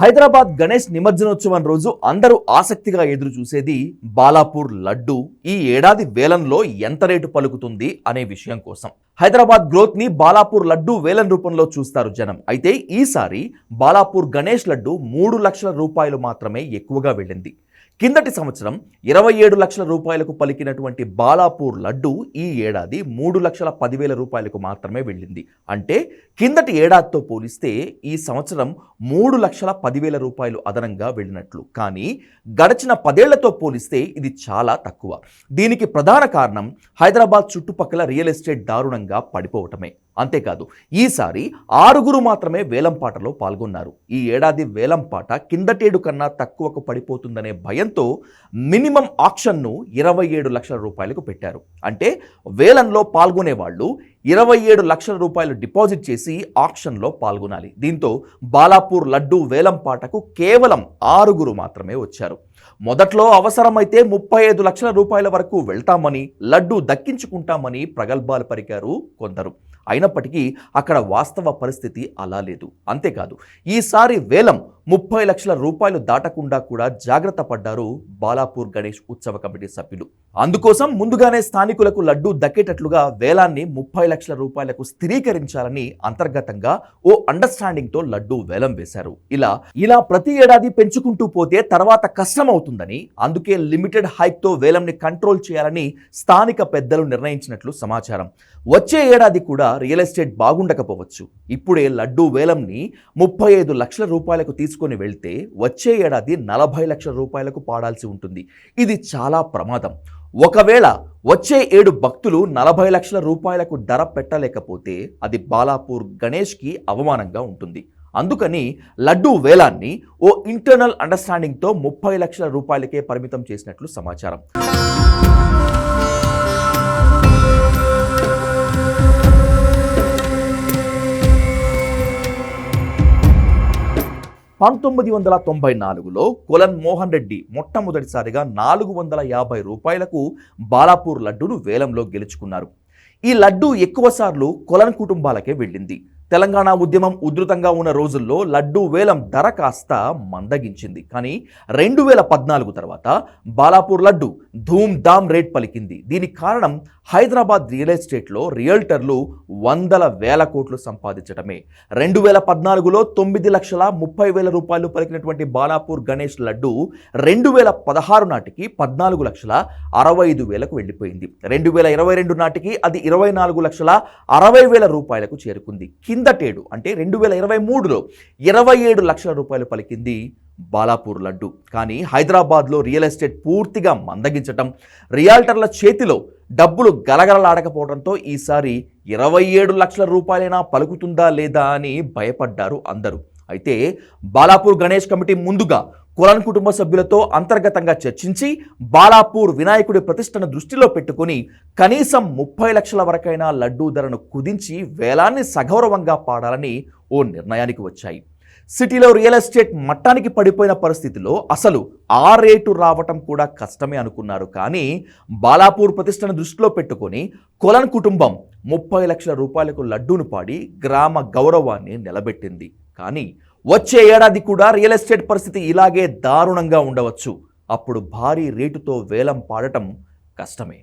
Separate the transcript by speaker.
Speaker 1: హైదరాబాద్ గణేష్ నిమజ్జనోత్సవం రోజు అందరూ ఆసక్తిగా ఎదురు చూసేది బాలాపూర్ లడ్డు. ఈ ఏడాది వేలంలో ఎంత రేటు పలుకుతుంది అనే విషయం కోసం. హైదరాబాద్ గ్రోత్ని బాలాపూర్ లడ్డు వేలం రూపంలో చూస్తారు జనం. అయితే ఈసారి బాలాపూర్ గణేష్ లడ్డు మూడు లక్షల రూపాయలు మాత్రమే ఎక్కువగా వెళ్ళింది. కిందటి సంవత్సరం ఇరవై ఏడు లక్షల రూపాయలకు పలికినటువంటి బాలాపూర్ లడ్డు ఈ ఏడాది మూడు లక్షల పదివేల రూపాయలకు మాత్రమే వెళ్ళింది. అంటే కిందటి ఏడాదితో పోలిస్తే ఈ సంవత్సరం మూడు లక్షల పదివేల రూపాయలు అదనంగా వెళ్ళినట్లు. కానీ గడచిన పదేళ్ళతో పోలిస్తే ఇది చాలా తక్కువ. దీనికి ప్రధాన కారణం హైదరాబాద్ చుట్టుపక్కల రియల్ ఎస్టేట్ దారుణంగా పడిపోవటమే. అంతేకాదు ఈసారి ఆరుగురు మాత్రమే వేలంపాటలో పాల్గొన్నారు. ఈ ఏడాది వేలంపాట కిందటేడు కన్నా తక్కువకు పడిపోతుందనే భయంతో మినిమం ఆక్షన్ను ఇరవై ఏడు లక్షల రూపాయలకు పెట్టారు. అంటే వేలంలో పాల్గొనే వాళ్ళు ఇరవై ఏడు లక్షల రూపాయలు డిపాజిట్ చేసి ఆక్షన్లో పాల్గొనాలి. దీంతో బాలాపూర్ లడ్డు వేలంపాటకు కేవలం ఆరుగురు మాత్రమే వచ్చారు. మొదట్లో అవసరమైతే ముప్పై ఐదు లక్షల రూపాయల వరకు వెళ్తామని లడ్డూ దక్కించుకుంటామని ప్రగల్భాలు పరికారు కొందరు. అయినప్పటికీ అక్కడ వాస్తవ పరిస్థితి అలా లేదు. అంతేకాదు ఈసారి వేలం ముప్పై లక్షల రూపాయలు దాటకుండా కూడా జాగ్రత్త పడ్డారు బాలాపూర్ గణేష్ ఉత్సవ కమిటీ సభ్యులు. అందుకోసం ముందుగానే స్థానికులకు లడ్డూ దక్కేటట్లుగా వేలాన్ని ముప్పై లక్షల రూపాయలకు స్థిరీకరించాలని అంతర్గతంగా ఓ అండర్స్టాండింగ్తో లడ్డూ వేలం వేశారు. ఇలా ఇలా ప్రతి ఏడాది పెంచుకుంటూ పోతే తర్వాత కష్టమవుతుందని అందుకే లిమిటెడ్ హైక్తో వేలంని కంట్రోల్ చేయాలని స్థానిక పెద్దలు నిర్ణయించినట్లు సమాచారం. వచ్చే ఏడాది కూడా రియల్ ఎస్టేట్ బాగుండకపోవచ్చు. ఇప్పుడే లడ్డూ వేలంని ముప్పై ఐదు లక్షల రూపాయలకు తీసుకొని వెళ్తే వచ్చే ఏడాది నలభై లక్షల రూపాయలకు పాడాల్సి ఉంటుంది. ఇది చాలా ప్రమాదం. ఒకవేళ వచ్చే ఏడు భక్తులు నలభై లక్షల రూపాయలకు ధర పెట్టలేకపోతే అది బాలాపూర్ గణేష్కి అవమానంగా ఉంటుంది. అందుకని లడ్డూ వేలాన్ని ఓ ఇంటర్నల్ అండర్స్టాండింగ్తో ముప్పై లక్షల రూపాయలకే పరిమితం చేసినట్లు సమాచారం. పంతొమ్మిది వందల తొంభై నాలుగులో కొలన్ మోహన్ రెడ్డి మొట్టమొదటిసారిగా నాలుగు వందల యాభై రూపాయలకు బాలాపూర్ లడ్డూను వేలంలో గెలుచుకున్నారు. ఈ లడ్డు ఎక్కువసార్లు కొలన్ కుటుంబాలకే వెళ్ళింది. తెలంగాణ ఉద్యమం ఉధృతంగా ఉన్న రోజుల్లో లడ్డు వేలం ధర కాస్త మందగించింది. కానీ రెండు వేల పద్నాలుగు తర్వాత బాలాపూర్ లడ్డు ధూమ్ ధామ్ రేట్ పలికింది. దీనికి కారణం హైదరాబాద్ రియల్ ఎస్టేట్లో రియల్టర్లు వందల వేల కోట్లు సంపాదించడమే రెండు వేల పద్నాలుగులో తొమ్మిది లక్షల ముప్పై వేల రూపాయలు పలికినటువంటి బాలాపూర్ గణేష్ లడ్డు రెండు వేల పదహారు నాటికి పద్నాలుగు లక్షల అరవై ఐదు వేలకు వెళ్ళిపోయింది. రెండు వేల ఇరవై రెండు నాటికి అది ఇరవై నాలుగు లక్షల అరవై వేల రూపాయలకు చేరుకుంది. కిందటేడు అంటే రెండు వేల ఇరవై మూడులో ఇరవై ఏడు లక్షల రూపాయలు పలికింది బాలాపూర్ లడ్డు. కానీ హైదరాబాద్లో రియల్ ఎస్టేట్ పూర్తిగా మందగించటం రియాల్టర్ల చేతిలో డబ్బులు గలగలలాడకపోవడంతో ఈసారి ఇరవై ఏడు లక్షల రూపాయలైనా పలుకుతుందా లేదా అని భయపడ్డారు అందరూ. అయితే బాలాపూర్ గణేష్ కమిటీ ముందుగా కురాన్ కుటుంబ సభ్యులతో అంతర్గతంగా చర్చించి బాలాపూర్ వినాయకుడి ప్రతిష్టను దృష్టిలో పెట్టుకుని కనీసం ముప్పై లక్షల వరకైనా లడ్డూ ధరను కుదించి వేలాన్ని సగౌరవంగా పాడాలని ఓ నిర్ణయానికి వచ్చాయి. సిటీలో రియల్ ఎస్టేట్ మట్టానికి పడిపోయిన పరిస్థితిలో అసలు ఆ రేటు రావటం కూడా కష్టమే అనుకున్నారు. కానీ బాలాపూర్ ప్రతిష్టను దృష్టిలో పెట్టుకొని కొలన్ కుటుంబం ముప్పై లక్షల రూపాయలకు లడ్డూను పాడి గ్రామ గౌరవాన్ని నిలబెట్టింది. కానీ వచ్చే ఏడాది కూడా రియల్ ఎస్టేట్ పరిస్థితి ఇలాగే దారుణంగా ఉండవచ్చు. అప్పుడు భారీ రేటుతో వేలం పాడటం కష్టమే.